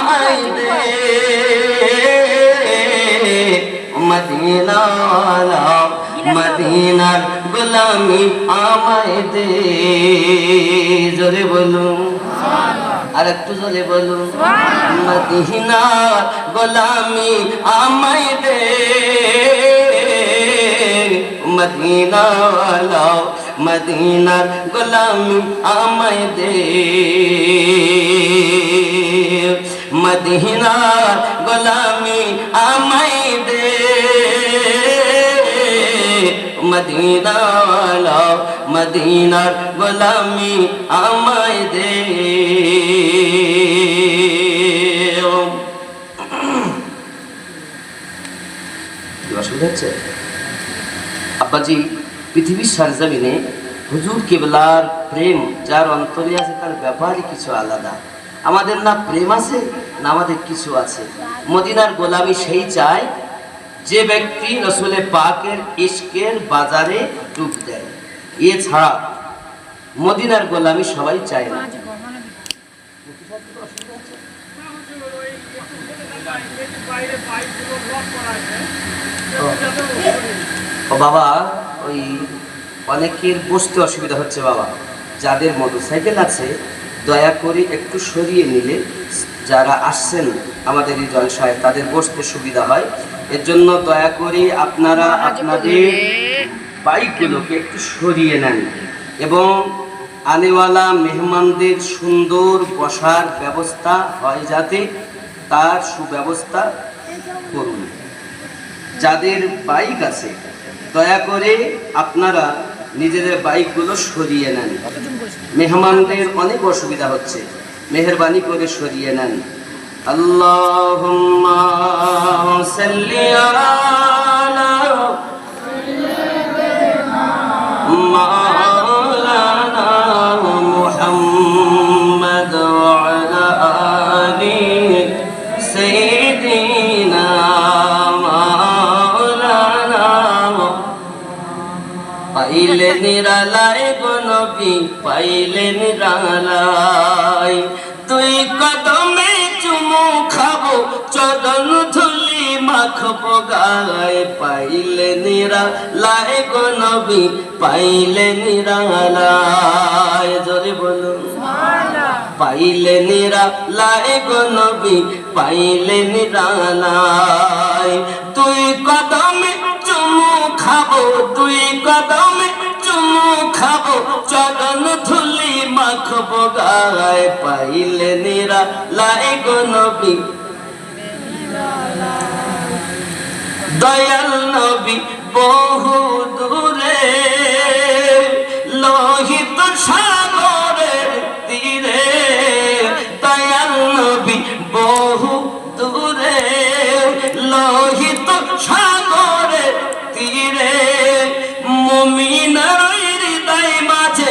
আমায় দে মদিনা মদিনার গোলামি আমায় দে জোরে বলুন আর একটু জোরে বলুন মদিনার গোলামি আমায় দে মদিনা মদিনার গোলামি আমায় দে মদিনার গোলামি আমায় দে। মদিনা মদিনার গোলামি আমায় দে। অসুবিধা হচ্ছে? আব্বাজি, পৃথিবীর সরজমিনে হুজুর কেবলার প্রেম, যার অন্তরে আছে তার ব্যাপারই কিছু আলাদা। আমাদের না প্রেম আছে? আমাদের কিছু আছে। মদিনার গোলামি সেই চায় যে ব্যক্তি রসুলের পাকের ইস্কের বাজারে ডুব দেয়। এছাড়া মদিনার গোলামি সবাই চায় না। ও বাবা, ওই অনেকের বসতে অসুবিধা হচ্ছে বাবা। যাদের মোটর সাইকেল আছে, দয়া করে একটু সরিয়ে নিলে যারা আসছেন আমাদের এই জলসায় তাদের বসতে সুবিধা হয়। এর জন্য দয়া করে আপনারা আপনাদের বাইকগুলোকে একটু সরিয়ে নেন এবং আনেওয়ালা মেহমানদের সুন্দর বসার ব্যবস্থা হয় যাতে তার সুব্যবস্থা করুন। যাদের বাইক আছে দয়া করে আপনারা নিজেদের বাইকগুলো সরিয়ে নেন। মেহমানদের অনেক অসুবিধা হচ্ছে। মেহরবানি করে সরিয়ে নেন। আল্লাহুম্মা সাল্লি আলা গনবি পাইলে নিরালায়। তুই কদমে চুমু খাব, চদন ধুলি মাখবো, গায় পাইলে নিরালায় গনবি পাইলে নিরালায়, জোরে বলুন। পাইলে নিরালায় গনবি পাইলে নিরালায়। তুই কদমে চুমু খাব, তুই কদমে চুমু খাব গায় পাইলে নিরা নবী। দয়াল নবী বহু দূরে, লোহিত সাগরের তীরে। দয়াল নবী বহু দূরে, লোহিত সাগরের তীরে। হৃদয় মাঝে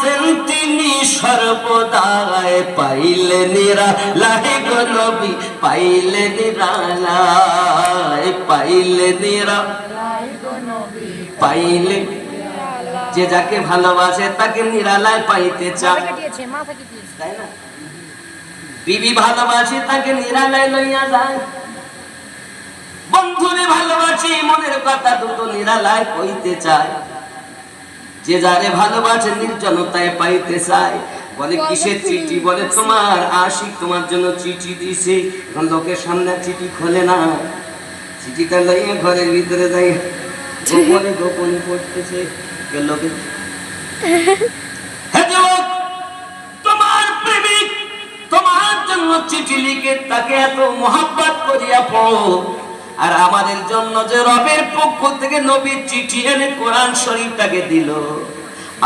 আসেন তিনি সর্বদায় পাইলে নিরা লাহে গনবি পাইলে নিরালায় পাইলে নিরা পাইলে যে যাকে ভালোবাসে তাকে নিরালায় পাইতে চায়। তাই না? বিবি ভালোবাসে তাকে নিরালায় লইয়া যায়। বন্ধুরে ভালোবাসি মনের কথা দুটো নিরালায় কইতে চায়। যে যারে ভালোবাসে নির্জনতায় পাইতে চায়, বলে কিসের চিঠি? বলে তোমার আশিক তোমার জন্য চিঠি দিছে। এখন লোকের সামনে চিঠি খোলে না। চিঠিটা লইয়া ঘরের ভিতরে যাই গোপনে গোপনে পড়তেছে। লোকে তোমার তোমার জন্য চিঠি লিখে তাকে এত মহাব্বত করিয়া পড়ো। আর আমাদের জন্য যে রবের পক্ষ থেকে নবীর চিঠি এনে কোরআন শরীফটাকে দিল।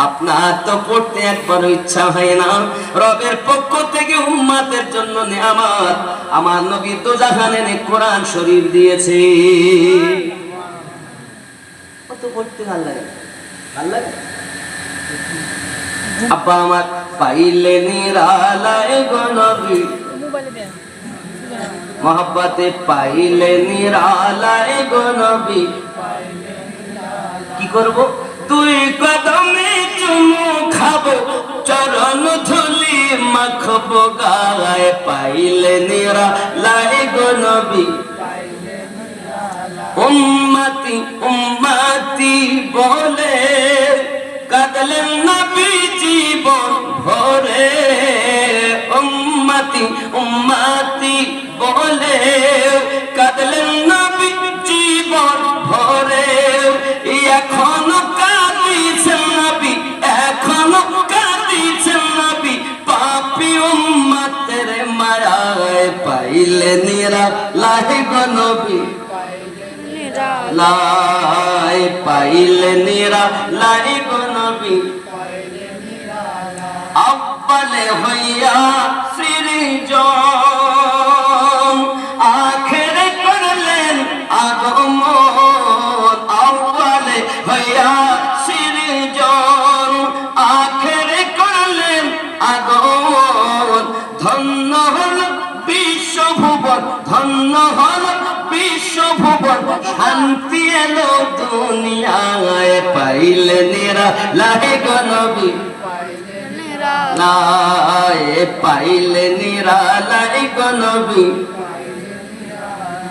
আপনার তো পড়তে একবার ইচ্ছা হয় না। রবের পক্ষ থেকে উম্মাতের জন্য নেয়ামাত। আমার নবী তো জাহান এনে কোরআন শরীফ দিয়েছে। কত পড়তে ভালো লাগে ভালো লাগে? আব্বা আমার পাইলে নিরালায় দেন মহব্বতে পাইলে নিরালায় গনবী কি করব? তুই কদমে চুমু খাব, চরণ ধুলি মাখ পোগায় পাইলে নিরা লাই গো নবী। উম্মতি উম্মতি বলে, কাদলেন নবী জীবন ভরে। উম্মতি উম্মতি বলে, কাদলেন নবী জীবন ভরে। এখনও কাঁদিছেন নবী, এখনও কাঁদিছেন নবী। পাপি উম্মতের মায়ায় পাইলে নিরা লাহি গো নবী লাই পাইলে নিরা লাই গো নবী আব্বালে হইয়া সৃজন দুনিয়ায় পাইলে নিরা লাহে গনবী। পাইলে নিরা লাই গনবী।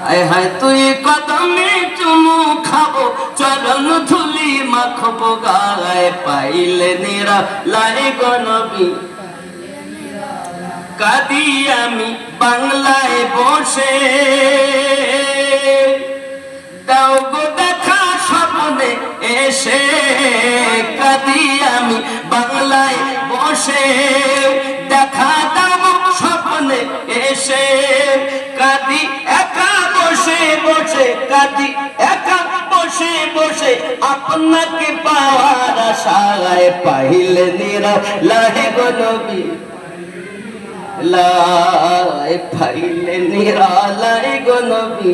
আয় হায় তুই কদমে চুমু খাব, চরণ ধুলি মাখবো, গায়ে পাইলে নিরা লাই গনবী। কাদি আমি বাংলায় বসে দাও গো দেখা স্বপ্নে এসে কাদি আমি। বাংলায় বসে দেখা দাও, স্বপ্নে এসে কাদি একা বসে বসে, কাদি একা বসে বসে। আপনাকে পাওয়ার আশায় পাইলে নিরা লাহে গো নবী। লাই ফাইলে নিরালাই গো নবী।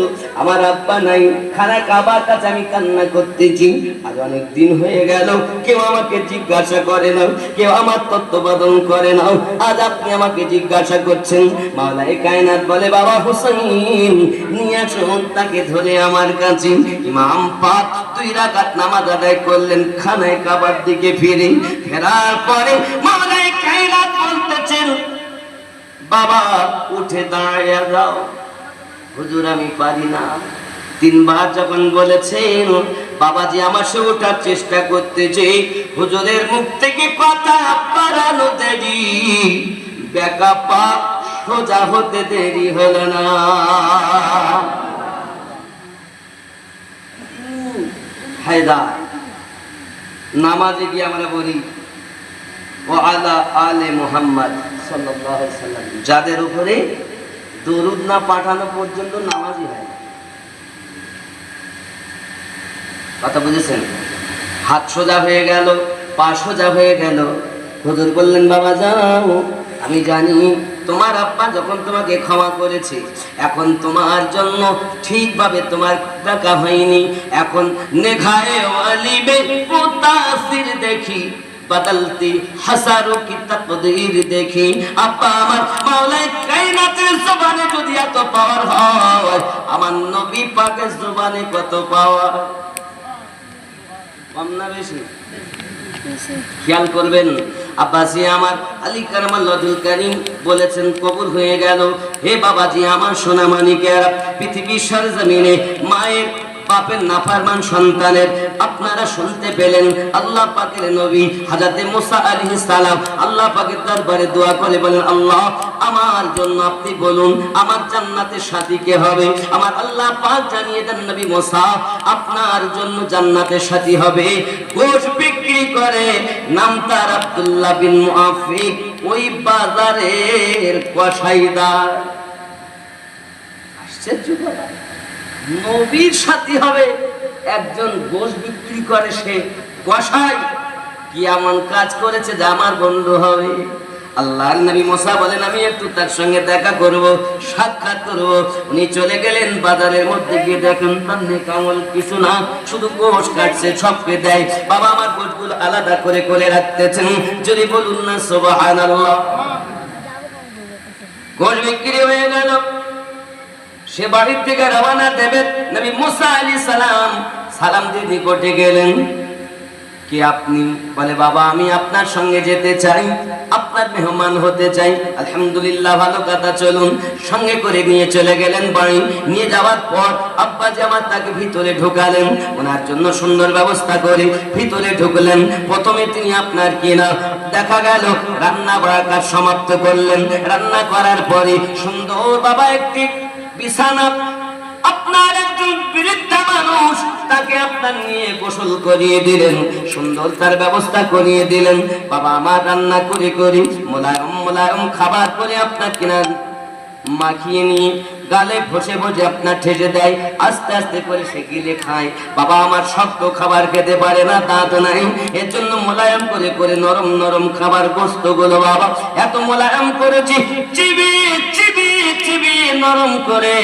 হুজুর আমার আব্বা নাই খানা কাবার কাছে আমি কান্না করতেছি। আজ অনেক দিন হয়ে গেল, কেউ আমাকে জিজ্ঞাসা করে না কেউ আমার তত্ত্বাবধান করে না আজ আপনি আমাকে জিজ্ঞাসা করছেন মাওলাই কায়নাত বলে, বাবা হুসাইন, নিয়ে আসুন তাকে ধরে আমার কাছে। ইমাম পাক দুই রাকাত নামাজ আদায় করলেন, খানায় কাবার দিকে ফিরে ফেরার পরে মাওলাই কায়নাত বলতেছেন, বাবা, উঠে দাঁড়িয়ে যাও। হুজুর, আমি পারি না। তিনবার যখন বলেছেন, বাবাজি আমার সে ওঠার চেষ্টা করতেছে, হুজুরের মুখ থেকে কথা পারানো দেরি। বেকা পা সোজা হতে দেরি হল না। হায়দার, নামাজে গিয়ে আমরা বলি, ও আলা আলে মোহাম্মদ সাল্লাম যাদের উপরে দরুদ না পাঠানো পর্যন্ত নামাজই হয় না। কথা বুঝেছেন? হাত সোজা হয়ে গেল, পা সোজা হয়ে গেল। হুজুর বললেন, বাবা যাও, আমি জানি তোমার আব্বা যখন তোমাকে ক্ষমা করেছে, এখন তোমার জন্য ঠিকভাবে তোমার ডাকা হয়নি। এখন নেঘায় মুতাসির দেখি। বদলতি হাজারো কি তকদীর দেখি। আব্বা আমার মাওলাই কায়নাতের জবানে যদি এত পাওয়ার হয় আমার নবী পাকের জবানে কত পাওয়ার? কম না বেশি? খেয়াল করবেন আব্বাসি আমার আলী কারমাল লদুল করিম বলেছেন কবুল হয়ে গেল। হে বাবাজি আমার সোনা মানিকের পৃথিবীর সরজমিনে মায়ের বাপের নাফারমান সন্তানের আপনারা শুনতে পেলেন, আল্লাহ পাকের নবী হাজাতে মুসা আলাইহিস সালাম আল্লাহ পাকের দরবারে দোয়া করে বলেন, আল্লাহ, আমার জন্য আপনি বলুন, আমার জান্নাতের সাথী কে হবে? আমার আল্লাহ পাক জানিয়ে দেন নবী মুসা, আপনার জন্য জান্নাতের সাথী হবে। গোশ বিক্রি করে, নাম তার আব্দুল্লাহ বিন মুআফিক, ওই বাজারের কসাইদার। আশ্চর্য কথা নবীর সাথী হবে, একজন গোশ বিক্রি করে সে কষাই কি এমন কাজ করেছে যে আমার বন্ধু হবে? আল্লাহর নবী মোসা বলেন, আমি একটু তার সঙ্গে দেখা করব, সাক্ষাৎ করব। উনি চলে গেলেন বাজারের মধ্যে গিয়ে দেখেন তার কামল কিছু না, শুধু গোশ কাটছে সবকে দেয়। বাবা আমার গোশগুলো আলাদা করে করে রাখতেছেন। যদি বলুন না, সুবহানাল্লাহ। গোশ বিক্রি হয়ে গেল। সে বাড়ির থেকে রওনা দেবে। নবী মুসা আলী সালাম সালাম দিয়ে নিকটে গেলেন। কি আপনি? বলে, বাবা, আমি আপনার সঙ্গে যেতে চাই, আপনার মেহমান হতে চাই। আলহামদুলিল্লাহ, ভালো কথা, চলুন। সঙ্গে করে নিয়ে চলে গেলেন বাড়ি। নিয়ে যাওয়ার পর আব্বা জামাত তাকে ভিতরে ঢোকালেন। ওনার জন্য সুন্দর ব্যবস্থা করে ভিতরে ঢুকলেন। প্রথমে তিনি আপনার কিনা দেখা গেল রান্না বাড়ার কাজ সমাপ্ত করলেন। রান্না করার পরে সুন্দর বাবা একটি বিছানা আপনার একজন বৃদ্ধা মানুষ তাকে আপনার নিয়ে গোসল করিয়ে দিলেন সুন্দর তার ব্যবস্থা করিয়ে দিলেন। বাবা রান্না করে করি মোলায়ম মোলায়ম খাবার করে আপনার কিনা মাখিয়ে নিয়ে গালে বসে আপনার ঠেসে দেয়, আস্তে আস্তে করে সে গিলে খায়। বাবা আমার শক্ত খাবার খেতে পারে না নাই। এর জন্য মোলায়েম করে করে নরম নরম খাবার গোস্তগুলো বাবা, এত মোলায়েম করেছি নরম করে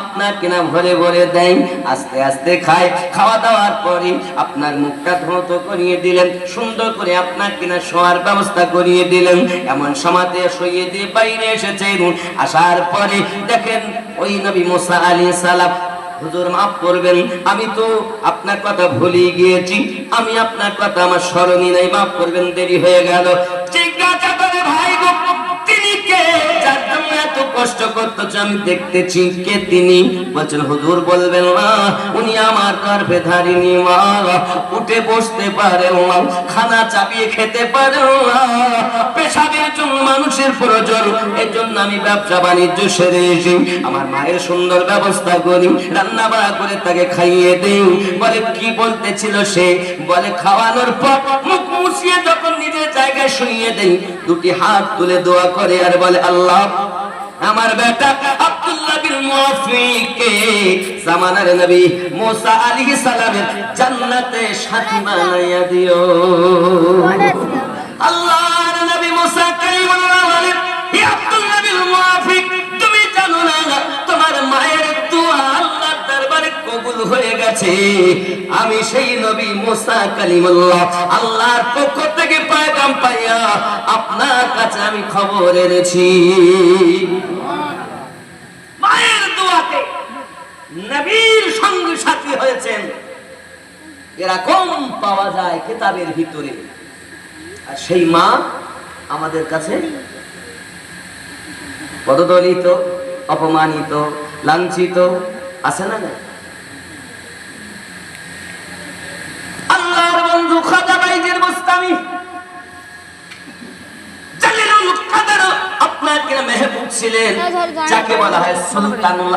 আপনার কিনা ভরে ভরে দেয়, আস্তে আস্তে খায়। খাওয়া দাওয়ার পরে আপনার মুখটা ধৌত করিয়ে দিলেন, সুন্দর করে আপনার কিনা শোয়ার ব্যবস্থা করিয়ে দিলেন। এমন সমাতে শুয়ে দিয়ে বাইরে এসেছেন আসার পরে দেখেন ওই নবী মোসা আলী সালাম, হুজুর, মাফ করবেন, আমি তো আপনার কথা ভুলে গিয়েছি, আমি আপনার কথা আমার স্মরণই নাই, মাফ করবেন, দেরি হয়ে গেল। জিজ্ঞাসা কষ্ট করতেছে, আমি দেখতেছি কে তিনি। বলছেন, হুজুর বলবেন না, উনি আমার গর্ভে ধারিনি মা। উঠে বসতে পারে মা খানা চাপিয়ে খেতে পারে মা পেশাবের জন্য মানুষের প্রয়োজন এর জন্য আমি ব্যবসা বাণিজ্য সেরে এসে আমার মায়ের সুন্দর ব্যবস্থা করি, রান্না বাড়া করে তাকে খাইয়ে দেই। বলে, কি বলতেছিল সে? বলে, খাওয়ানোর পর মুখ মুছিয়ে যখন নিজের জায়গায় শুইয়ে দেই, দুটি হাত তুলে দোয়া করে আর বলে, আল্লাহ আমার বেটা আব্দুল্লাহ বিন মুফিকে জামানার নবী মুসা আলাইহিস সালামের জান্নাতে সাথী বানাইয়া দিও। আল্লাহর গেছে আমি সেই নবী মুসা কালিমুল্লাহ, আল্লাহর পক্ষ থেকে পয়গাম পাইয়া আপনার কাছে আমি খবর এনেছি। মায়ের দোয়াতে নবীর সঙ্গে সাথী হয়েছেন। এরকম পাওয়া যায় কিতাবের ভিতরে। আর সেই মা আমাদের কাছে পদদলিত অপমানিত, লাঞ্ছিত, আছে না নাই? আল্লাহর বন্ধু খাজা বাইজের গোস্তামি জালিলুল কাদের আপনার কিনা মেহবুব ছিলেন। যাকে বলা হয় সুলতানুল